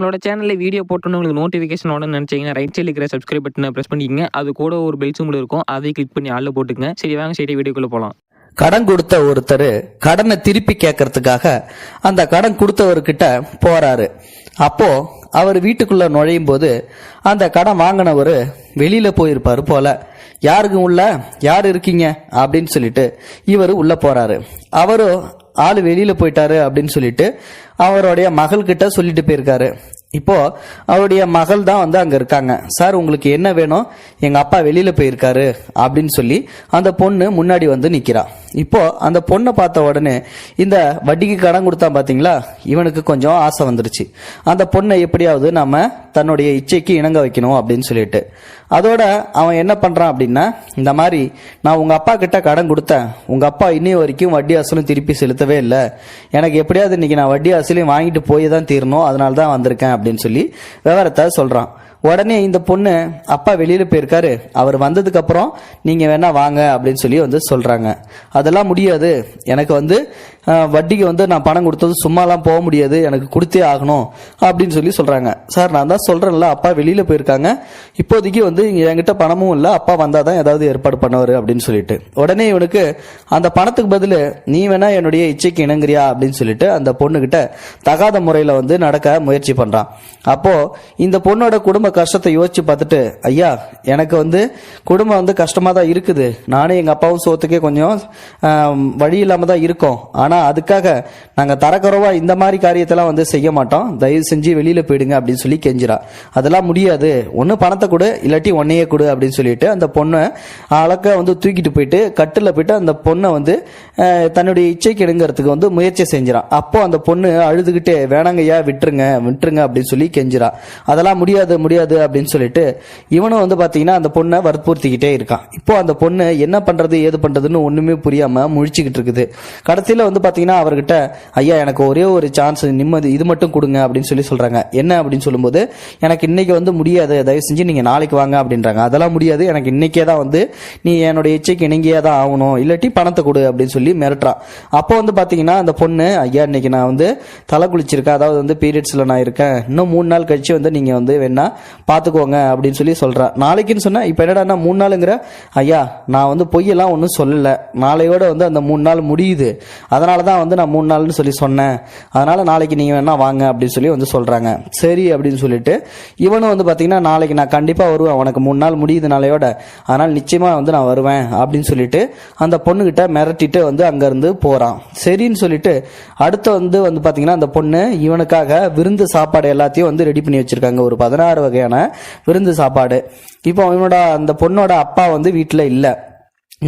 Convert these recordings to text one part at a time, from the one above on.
நம்மளோட சேனலில் வீடியோ போட்டோன்னு உங்களுக்கு நோட்டிஃபிகேஷன் உடனே நினச்சிங்கன்னா ரைட் சைடில் இருக்கிற சப்ஸ்கிரைப் பட்டனை ப்ரெஸ் பண்ணிக்கங்க. அது கூட ஒரு பெல் சிம்பிள் இருக்கும். அதை கிளிக் பண்ணி ஆளில் போட்டுக்கங்க. சரி வாங்க சரி வீடியோக்குள்ளே போகலாம் கடன் கொடுத்த ஒருத்தர் கடனை திருப்பி கேட்கறதுக்காக அந்த கடன் கொடுத்தவர்கிட்ட போறாரு. அப்போ அவர் வீட்டுக்குள்ள நுழையும் போது அந்த கடன் வாங்கினவர் வெளியில போயிருப்பாரு போல. யாருக்கும் உள்ள? யார் இருக்கீங்க? அப்படின்னு சொல்லிட்டு இவர் உள்ள போறாரு. அவரும் ஆள் வெளியில போயிட்டாரு அப்படின்னு சொல்லிட்டு அவருடைய மகள்கிட்ட சொல்லிட்டு போயிருக்காரு. இப்போ அவருடைய மகள் தான் வந்து அங்க இருக்காங்க. சார் உங்களுக்கு என்ன வேணும்? எங்க அப்பா வெளியில போயிருக்காரு அப்படின்னு சொல்லி அந்த பொண்ணு முன்னாடி வந்து நிக்கிறா. இப்போ அந்த பொண்ணை பார்த்த உடனே இந்த வட்டிக்கு கடன் கொடுத்தா பாத்தீங்களா? இவனுக்கு கொஞ்சம் ஆசை வந்துருச்சு. அந்த பொண்ணை எப்படியாவது நம்ம தன்னுடைய இச்சைக்கு இணங்க வைக்கணும் அப்படின்னு சொல்லிட்டு. அதோட அவன் என்ன பண்றான் அப்படின்னா இந்த மாதிரி நான் உங்க அப்பா கிட்ட கடன் கொடுத்தேன். உங்க அப்பா இன்னி வரைக்கும் வட்டி அசலும் திருப்பி செலுத்தவே இல்லை. எனக்கு எப்படியாவது இன்னைக்கு நான் வட்டி அசலையும் வாங்கிட்டு போய் தான் தீரணும். அதனால தான் வந்திருக்கேன் அப்படின்னு சொல்லி விவரத்தை சொல்றான். உடனே இந்த பொண்ணு அப்பா வெளியில போயிருக்காரு. அவர் வந்ததுக்கு அப்புறம் நீங்க வேணா வாங்க அப்படின்னு சொல்லி வந்து சொல்றாங்க. அதெல்லாம் முடியாது. எனக்கு வந்து வட்டிக்கு வந்து நான் பணம் கொடுத்தது சும்மாலாம் போக முடியாது. எனக்கு கொடுத்தே ஆகணும் அப்படின்னு சொல்லி சொல்றாங்க. சார் நான் தான் சொல்றேன்ல அப்பா வெளியில போயிருக்காங்க. இப்போதைக்கு வந்து இங்க என்கிட்ட பணமும் இல்லை. அப்பா வந்தாதான் ஏதாவது ஏற்பாடு பண்ணுவார் அப்படின்னு சொல்லிட்டு. உடனே இவனுக்கு அந்த பணத்துக்கு பதில் நீ வேணா என்னுடைய இச்சைக்கு இணங்குறியா? அப்படின்னு சொல்லிட்டு அந்த பொண்ணுகிட்ட தகாத முறையில வந்து நடக்க முயற்சி பண்றான். அப்போ இந்த பொண்ணோட குடும்ப கஷ்டத்தை யோசிச்சு பார்த்துட்டு ஐயா எனக்கு வந்து குடும்பம் வந்து கஷ்டமாக தான் இருக்குது. நானும் எங்கள் அப்பாவும் சோத்துக்கே கொஞ்சம் வழி இல்லாமல் தான் இருக்கோம். ஆனால் அதுக்காக நாங்கள் தரக்குறவா இந்த மாதிரி காரியத்தெல்லாம் வந்து செய்ய மாட்டோம். தயவு செஞ்சு வெளியில் போயிடுங்க அப்படின்னு சொல்லி கெஞ்சிரா அதெல்லாம் முடியாது. ஒன்று பணத்தை கொடு இல்லாட்டி ஒன்னையே கொடு அப்படின்னு சொல்லிட்டு அந்த பொண்ணை அழக்க வந்து தூக்கிட்டு போயிட்டு கட்டில் போயிட்டு அந்த பொண்ணை வந்து தன்னுடைய இச்சைக்கு எடுங்கிறதுக்கு வந்து முயற்சி செஞ்சிடான் அப்போ அந்த பொண்ணு அழுதுகிட்டே வேணாங்கய்யா விட்டுருங்க விட்டுருங்க அப்படின்னு சொல்லி கெஞ்சிரா அதெல்லாம் முடியாது முடியாது. அப்படின்னு சொல்லிட்டு இவனும் வந்து பார்த்தீங்கன்னா அந்த பொண்ணை வற்புறுத்திக்கிட்டே இருக்கான். இப்போ அந்த பொண்ணு என்ன பண்றது ஏது பண்றதுன்னு ஒண்ணுமே புரியாம முழிச்சுக்கிட்டு இருக்குது. கடைசியில வந்து பாத்தீங்கன்னா அவர்கிட்ட ஐயா எனக்கு ஒரே ஒரு சான்ஸ் நிம்மதி இது மட்டும் கொடுங்க அப்படின்னு சொல்லி சொல்றாங்க. என்ன? அப்படின்னு சொல்லும்போது எனக்கு இன்னைக்கு வந்து முடியாது. தயவு செஞ்சு நீங்க நாளைக்கு வாங்க அப்படின்றாங்க. அதெல்லாம் முடியாது. எனக்கு இன்னைக்கே தான் வந்து நீ என்னோட இச்சைக்கு இணங்கியே தான் ஆகணும். இல்லாட்டி பணத்தை கொடு அப்படின்னு சொல்லி மிரட்டுறான் அப்போ வந்து பாத்தீங்கன்னா அந்த பொண்ணு ஐயா இன்னைக்கு நான் வந்து தலை குளிச்சிருக்கேன். அதாவது வந்து பீரியட்ஸ்ல நான் இருக்கேன். இன்னும் மூணு நாள் கழிச்சு வந்து நீங்க வந்து வேணா பார்த்துக்கோங்க அப்படின்னு சொல்லி சொல்கிறான் நாளைக்குன்னு சொன்னால் இப்போ என்னடா மூணு நாளுங்கிற ஐயா நான் வந்து பொய்யெல்லாம் ஒன்றும் சொல்லலை. நாளையோட வந்து அந்த மூணு நாள் முடியுது. அதனால தான் வந்து நான் மூணு நாள்னு சொல்லி சொன்னேன். அதனால் நாளைக்கு நீங்கள் வேணால் வாங்க அப்படின்னு சொல்லி வந்து சொல்கிறாங்க சரி அப்படின்னு சொல்லிட்டு இவனும் வந்து பார்த்தீங்கன்னா நாளைக்கு நான் கண்டிப்பாக வருவேன். உனக்கு மூணு நாள் முடியுது நாளையோட. அதனால் நிச்சயமாக வந்து நான் வருவேன் அப்படின்னு சொல்லிட்டு அந்த பொண்ணுக்கிட்ட மிரட்டிட்டு வந்து அங்கேருந்து போகிறான் சரின்னு சொல்லிட்டு அடுத்து வந்து வந்து பார்த்தீங்கன்னா அந்த பொண்ணு இவனுக்காக விருந்து சாப்பாடு எல்லாத்தையும் வந்து ரெடி பண்ணி வச்சுருக்காங்க. ஒரு பதினாறு வகை வகையான விருந்து சாப்பாடு. இப்போ இவனோட அந்த பொண்ணோட அப்பா வந்து வீட்டில் இல்ல.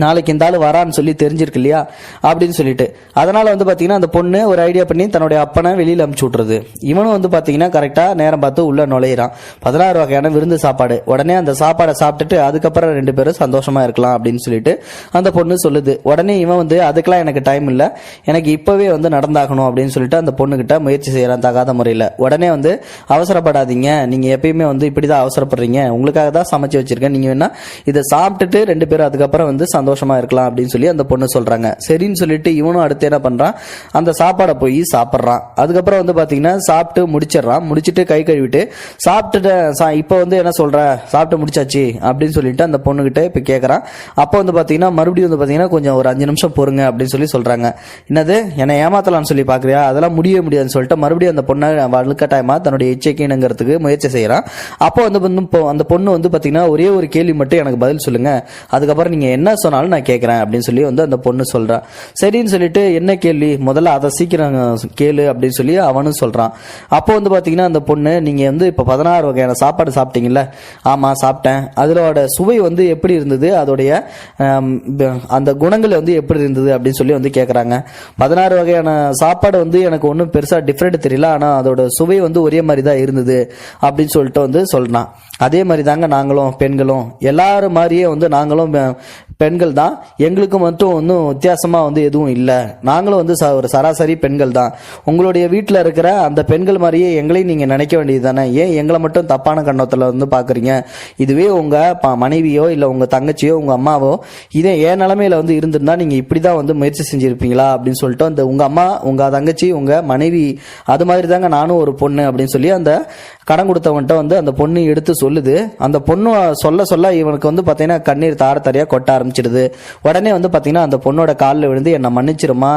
நாளைக்கு இந்த ஆள் வரான்னு சொல்லி தெரிஞ்சிருக்கு இல்லையா? அப்படின்னு சொல்லிட்டு. அதனால வந்து பார்த்தீங்கன்னா அந்த பொண்ணு ஒரு ஐடியா பண்ணி தன்னுடைய அப்பனை வெளியில் அமுச்சு விட்றது இவனும் வந்து பார்த்தீங்கன்னா கரெக்டாக நேரம் பார்த்து உள்ள நுழையிறான். பதினாறு வகையான விருந்து சாப்பாடு. உடனே அந்த சாப்பாடை சாப்பிட்டுட்டு அதுக்கப்புறம் ரெண்டு பேரும் சந்தோஷமா இருக்கலாம் அப்படின்னு சொல்லிட்டு அந்த பொண்ணு சொல்லுது. உடனே இவன் வந்து அதுக்கெல்லாம் எனக்கு டைம் இல்லை. எனக்கு இப்போவே வந்து நடந்தாகணும் அப்படின்னு சொல்லிட்டு அந்த பொண்ணுகிட்ட முயற்சி செய்கிறான் தகாத முறையில். உடனே வந்து அவசரப்படாதீங்க. நீங்கள் எப்பயுமே வந்து இப்படி தான் அவசரப்படுறீங்க. உங்களுக்காக தான் சமைச்சு வச்சிருக்கேன். நீங்கள் வேணா இதை சாப்பிட்டுட்டு ரெண்டு பேரும் அதுக்கப்புறம் வந்து சந்தோஷமா இருக்கலாம் அப்படின்னு சொல்லி அந்த பொண்ணு சொல்றாங்க. சரின்னு சொல்லிட்டு இவனும் அடுத்து என்ன பண்றான்? அந்த சாப்பாடை போய் சாப்பிட்றான். அதுக்கப்புறம் வந்து பாத்தீங்கன்னா சாப்பிட்டு முடிச்சிடுறான். முடிச்சிட்டு கை கழுவிட்டு சாப்பிட்டுட்டு சா- இப்போ வந்து என்ன சொல்ற? சாப்பிட்டு முடிச்சாச்சு அப்படின்னு சொல்லிட்டு அந்த பொண்ணுகிட்ட இப்ப கேட்குறான் அப்போ வந்து பாத்தீங்கன்னா மறுபடியும் வந்து பாத்தீங்கன்னா கொஞ்சம் ஒரு அஞ்சு நிமிஷம் பொறுங்க அப்படின்னு சொல்லி சொல்றாங்க. என்னது? என்னை ஏமாத்தலாம்னு சொல்லி பாக்குறியா? அதெல்லாம் முடியவே முடியாதுன்னு சொல்லிட்டு மறுபடியும் அந்த பொண்ணை வலுக்கட்டாயமா தன்னுடைய இச்சைக்குங்கிறதுக்கு முயற்சி செய்யறான். அப்போ வந்து அந்த பொண்ணு வந்து பாத்தீங்கன்னா ஒரே ஒரு கேள்வி மட்டும் எனக்கு பதில் சொல்லுங்க. அதுக்கப்புறம் நீங்க என்ன சொன்னாலும் நான் கேட்குறேன் அப்படின்னு சொல்லி வந்து அந்த பொண்ணு சொல்கிறான் சரின்னு சொல்லிட்டு என்ன கேள்வி? முதல்ல அதை சீக்கிரம் கேளு அப்படின்னு சொல்லி அவனும் சொல்கிறான் அப்போ வந்து பார்த்தீங்கன்னா அந்த பொண்ணு நீங்கள் வந்து இப்போ பதினாறு வகையான சாப்பாடு சாப்பிட்டீங்கல்ல? ஆமாம் சாப்பிட்டேன். அதோட சுவை வந்து எப்படி இருந்தது? அதோடைய அந்த குணங்கள் வந்து எப்படி இருந்தது அப்படின்னு சொல்லி வந்து கேட்குறாங்க பதினாறு வகையான சாப்பாடு வந்து எனக்கு ஒன்றும் பெருசாக டிஃப்ரெண்ட் தெரியல. ஆனால் அதோட சுவை வந்து ஒரே மாதிரி தான் இருந்தது அப்படின்னு சொல்லிட்டு வந்து சொல்கிறான் அதே மாதிரி தாங்க நாங்களும் பெண்களும். எல்லாரும் மாதிரியே வந்து நாங்களும் பெண்கள் தான். எங்களுக்கு மட்டும் ஒன்றும் வித்தியாசமாக வந்து எதுவும் இல்லை. நாங்களும் வந்து ச- ஒரு சராசரி பெண்கள் தான். உங்களுடைய வீட்டில் இருக்கிற அந்த பெண்கள் மாதிரியே எங்களையும் நீங்கள் நினைக்க வேண்டியது தானே? ஏன் எங்களை மட்டும் தப்பான கண்ணத்தில் வந்து பார்க்குறீங்க இதுவே உங்கள் மனைவியோ இல்லை உங்கள் தங்கச்சியோ உங்கள் அம்மாவோ இதே என் நிலமையில வந்து இருந்திருந்தா நீங்கள் இப்படி தான் வந்து முயற்சி செஞ்சுருப்பீங்களா? அப்படின்னு சொல்லிட்டு அந்த உங்கள் அம்மா உங்கள் தங்கச்சி உங்கள் மனைவி அது மாதிரி தாங்க நானும் ஒரு பொண்ணு அப்படின்னு சொல்லி அந்த கடன் கொடுத்தவன்ட்ட வந்து அந்த பொண்ணு எடுத்து சொல்லுது. அந்த பொண்ணு சொல்ல சொல்ல இவனுக்கு வந்து பார்த்தீங்கன்னா கண்ணீர் தார தாரையாக கொட்ட ஆரம்பிச்சிடுது. உடனே வந்து பார்த்தீங்கன்னா அந்த பொண்ணோட காலில் விழுந்து என்னை மன்னிச்சிருமா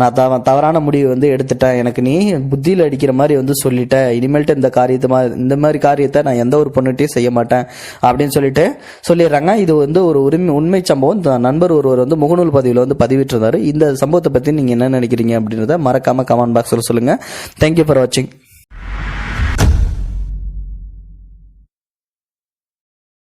நான் தவ தவறான முடிவு வந்து எடுத்துட்டேன். எனக்கு நீ புத்தியில் அடிக்கிற மாதிரி வந்து சொல்லிட்டேன் இனிமேல்ட்டு இந்த காரியத்தை இந்த மாதிரி காரியத்தை நான் எந்த ஒரு பொண்ணுகிட்டையும் செய்ய மாட்டேன். அப்படின்னு சொல்லிட்டு சொல்லிடுறாங்க. இது வந்து ஒரு உரிமை உண்மை சம்பவம். நண்பர் ஒருவர் வந்து முகநூல் பதிவில் வந்து பதிவிட்டிருந்தார். இந்த சம்பவத்தை பற்றி நீங்கள் என்ன நினைக்கிறீங்க அப்படின்றத மறக்காமல் கமெண்ட் பாக்ஸில் சொல்லுங்கள் தேங்க்யூ ஃபார் வாட்சிங்